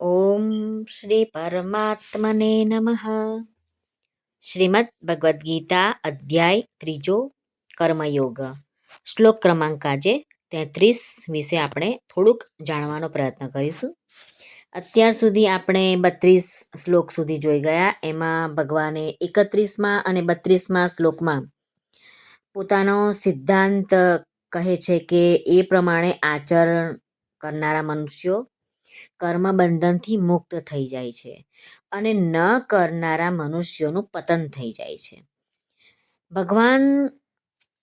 ઓમ શ્રી પરમાત્મને નમઃ શ્રીમદ ભગવદ્ ગીતા અધ્યાય ત્રીજો કર્મયોગ શ્લોક ક્રમાંક આજે તેત્રીસ વિશે આપણે થોડુંક જાણવાનો પ્રયત્ન કરીશું. અત્યાર સુધી આપણે બત્રીસ શ્લોક સુધી જોઈ ગયા. એમાં ભગવાને એકત્રીસમાં અને બત્રીસમાં શ્લોકમાં પોતાનો સિદ્ધાંત કહે છે કે એ પ્રમાણે આચરણ કરનારા મનુષ્યો કર્મબંધનથી મુક્ત થઈ જાય છે અને ન કરનારા મનુષ્યોનું પતન થઈ જાય છે. ભગવાન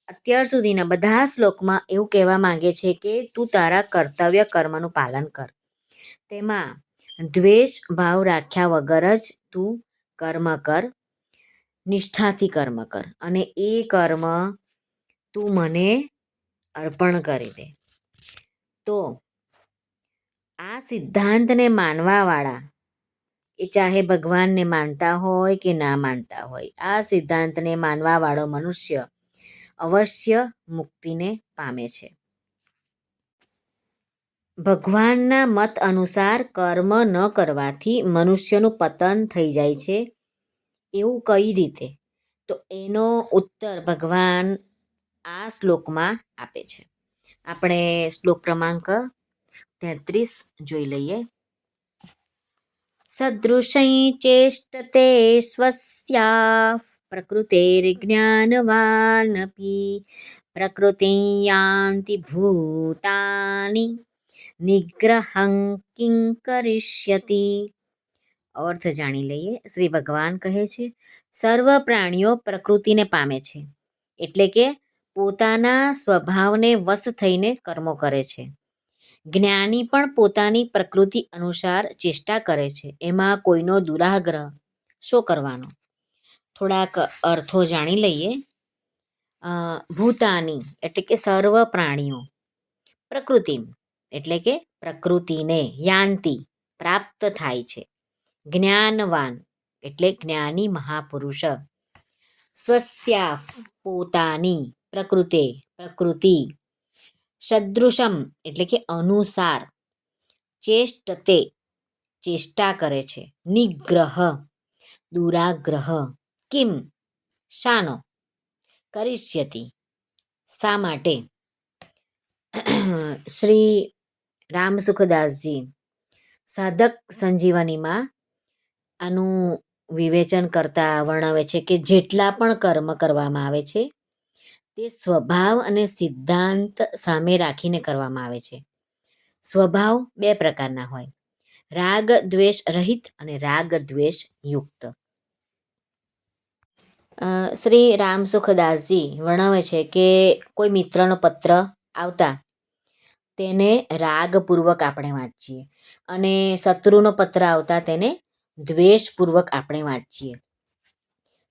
અત્યાર સુધીના બધા શ્લોકમાં એવું કહેવા માંગે છે કે તું તારા કર્તવ્ય કર્મનું પાલન કર. તેમાં દ્વેષ, ભાવ રાખ્યા વગર જ તું કર્મ કર, નિષ્ઠાથી કર્મ કર અને એ કર્મ તું મને અર્પણ કરી દે. તો આ સિદ્ધાંતને માનવાવાળા, એ ચાહે ભગવાનને માનતા હોય કે ના માનતા હોય, આ સિદ્ધાંતને માનવાવાળો મનુષ્ય અવશ્ય મુક્તિને પામે છે. ભગવાનના મત અનુસાર કર્મ ન કરવાથી મનુષ્યનું પતન થઈ જાય છે, એવું કઈ રીતે? તો એનો ઉત્તર ભગવાન આ શ્લોકમાં આપે છે. આપણે શ્લોક ક્રમાંક તેત્રીસ જોઈ લઈએ. સદૃશૈ ચેષ્ટતે સ્વસ્યા, પ્રકૃતિર્જ્ઞાનવાનપી પ્રકૃતિ યાંતિ ભૂતાની, નિગ્રહં કિં કરિષ્યતિ. અર્થ જાણી લઈએ. શ્રી ભગવાન કહે છે, સર્વ પ્રાણીઓ પ્રકૃતિને પામે છે, એટલે કે પોતાના સ્વભાવને વશ થઈને કર્મો કરે છે. જ્ઞાની પણ પોતાની પ્રકૃતિ અનુસાર ચેષ્ટા કરે છે. એમાં કોઈનો દુરાગ્રહ શો કરવાનો? થોડાક અર્થો જાણી લઈએ. ભૂતાની એટલે કે સર્વ પ્રાણીઓ પ્રકૃતિ એટલે કે પ્રકૃતિને, યાંતિ પ્રાપ્ત થાય છે. જ્ઞાનવાન એટલે જ્ઞાની મહાપુરુષ. સ્વસ્યા પોતાની પ્રકૃતે પ્રકૃતિ સદૃશમ એટલે કે અનુસાર. ચેષ્ટતે ચેષ્ટા કરે છે. નિગ્રહ, દુરાગ્રહ, કિમ, શાનો, કરિષ્યતી, શા માટે? શ્રી રામસુખદાસજી, સાધક સંજીવનીમાં આનું વિવેચન કરતા વર્ણવે છે કે જેટલા પણ કર્મ કરવામાં આવે છે તે સ્વભાવ અને સિદ્ધાંત સામે રાખીને કરવામાં આવે છે. સ્વભાવ બે પ્રકારના હોય. રાગ દ્વેષ રહિત અને રાગ દ્વેષ યુક્ત. શ્રી રામસુખદાસજી વર્ણવે છે કે કોઈ મિત્રનો પત્ર આવતા તેને રાગપૂર્વક આપણે વાંચીએ અને શત્રુનો પત્ર આવતા તેને દ્વેષપૂર્વક આપણે વાંચીએ.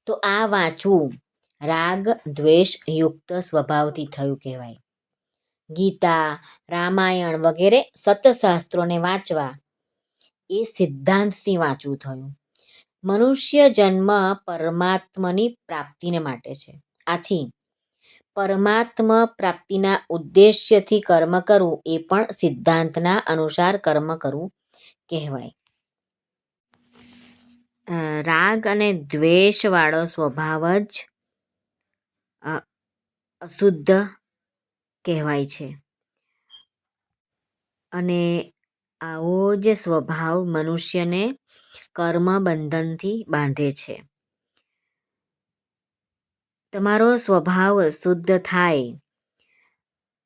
તો આ વાંચવું રાગ, દ્વેષ, યુક્ત સ્વભાવથી થયું કહેવાય. ગીતા, રામાયણ વગેરે સતશાસ્ત્રોને વાંચવા એ સિદ્ધાંતથી વાંચવું થયું. મનુષ્ય જન્મ પરમાત્માની પ્રાપ્તિને માટે છે. આથી પરમાત્મા પ્રાપ્તિના ઉદ્દેશ્યથી કર્મ કરવું એ પણ સિદ્ધાંતના અનુસાર કર્મ કરવું કહેવાય. રાગ અને દ્વેષવાળો સ્વભાવ જ અશુદ્ધ કહેવાય છે. અને આવો જ સ્વભાવ મનુષ્યને કર્મ બંધનથી બાંધે છે. તમારો સ્વભાવ શુદ્ધ થાય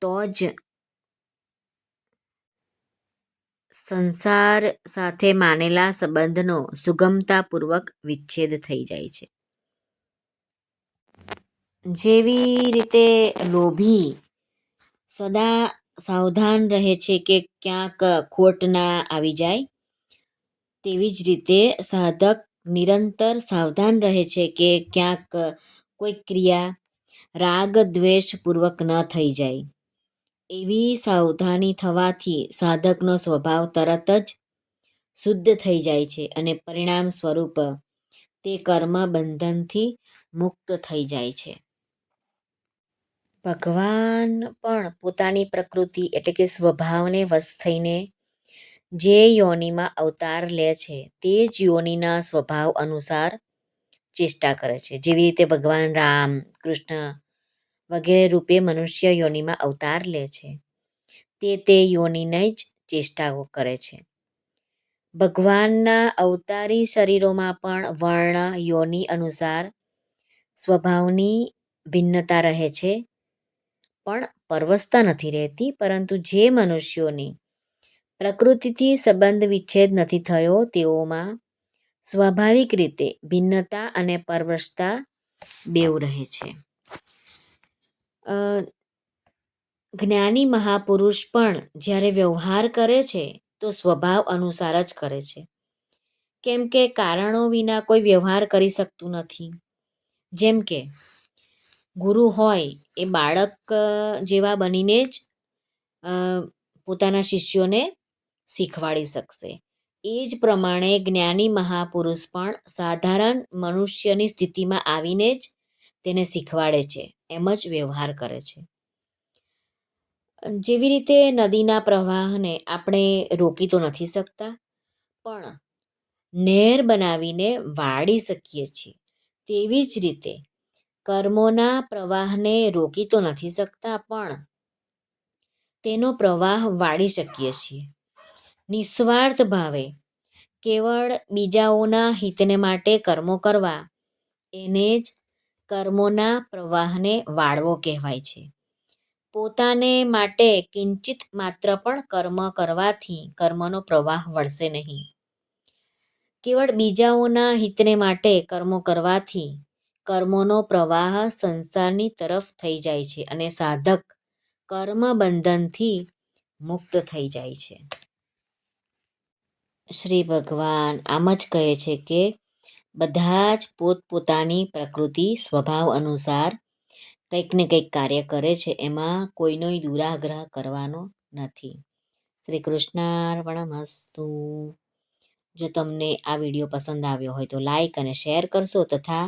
તો જ સંસાર સાથે માનેલા સંબંધનો સુગમતાપૂર્વક વિચ્છેદ થઈ જાય છે. જેવી રીતે લોભી સદા સાવધાન રહે છે કે ક્યાંક ખોટ ના આવી જાય, તેવી જ રીતે સાધક નિરંતર સાવધાન રહે છે કે ક્યાંક કોઈ ક્રિયા, રાગ દ્વેષપૂર્વક ન થઈ જાય. એવી સાવધાની થવાથી સાધકનો સ્વભાવ તરત જ શુદ્ધ થઈ જાય છે અને પરિણામ સ્વરૂપ તે કર્મ બંધનથી મુક્ત થઈ જાય છે. ભગવાન પણ પોતાની પ્રકૃતિ એટલે કે સ્વભાવને વશ થઈને જે યોનિમાં અવતાર લે છે, તે જ યોનિના સ્વભાવ અનુસાર ચેષ્ટા કરે છે. જેવી રીતે ભગવાન રામ, કૃષ્ણ વગેરે રૂપે મનુષ્ય યોનિમાં અવતાર લે છે, તે તે યોનિને જ ચેષ્ટાઓ કરે છે. ભગવાનના અવતારી શરીરોમાં પણ વર્ણ યોનિ અનુસાર સ્વભાવની ભિન્નતા રહે છે. પણ પરવશતા નથી રહેતી, પરંતુ જે મનુષ્યોની પ્રકૃતિથી સંબંધ વિચ્છેદ નથી થયો, તેઓમાં સ્વાભાવિક રીતે ભિન્નતા અને પરવશતા બેવ રહે છે. જ્ઞાની મહાપુરુષ પણ જ્યારે વ્યવહાર કરે છે, તો સ્વભાવ અનુસાર જ કરે છે. કેમ કે કારણો વિના કોઈ વ્યવહાર કરી શકતું નથી. જેમ કે ગુરુ હોય એ બાળક જેવા બનીને જ પોતાના શિષ્યોને શીખવાડી શકશે. એ જ પ્રમાણે જ્ઞાની મહાપુરુષ પણ સાધારણ મનુષ્યની સ્થિતિમાં આવીને જ તેને શીખવાડે છે, એમ જ વ્યવહાર કરે છે. જેવી રીતે નદીના પ્રવાહને આપણે રોકી તો નથી શકતા, પણ નહેર બનાવીને વાળી શકીએ છીએ, તેવી જ રીતે કર્મોના પ્રવાહને રોકી તો નથી શકતા પણ તેનો પ્રવાહ વાળી શકીએ છીએ. નિસ્વાર્થ ભાવે કેવળ બીજાઓના હિતને માટે કર્મો કરવા એને જ કર્મોના પ્રવાહને વાળવો કહેવાય છે. પોતાને માટે કિંચિત માત્ર પણ કર્મ કરવાથી કર્મનો પ્રવાહ વળશે નહીં. કેવળ બીજાઓના હિતને માટે કર્મો કરવાથી કર્મોનો પ્રવાહ સંસારની તરફ થઈ જાય છે અને સાધક કર્મ બંધનથી મુક્ત થઈ જાય છે. શ્રી ભગવાન આમ જ કહે છે કે, બધા જ પોતપોતાની પ્રકૃતિ સ્વભાવ અનુસાર કંઈક ને કંઈક કાર્ય કરે છે, એમાં કોઈનો દુરાગ્રહ કરવાનો નથી. શ્રી કૃષ્ણાર્પણમસ્તુ. જો તમને આ વીડિયો પસંદ આવ્યો હોય તો લાઈક અને શેર કરશો તથા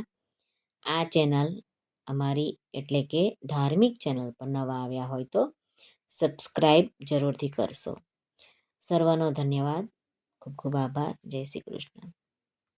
આ ચેનલ અમારી એટલે કે ધાર્મિક ચેનલ પર નવા આવ્યા હોય તો સબસ્ક્રાઈબ જરૂરથી કરશો. સર્વનો ધન્યવાદ. ખૂબ ખૂબ આભાર. જય શ્રી કૃષ્ણ.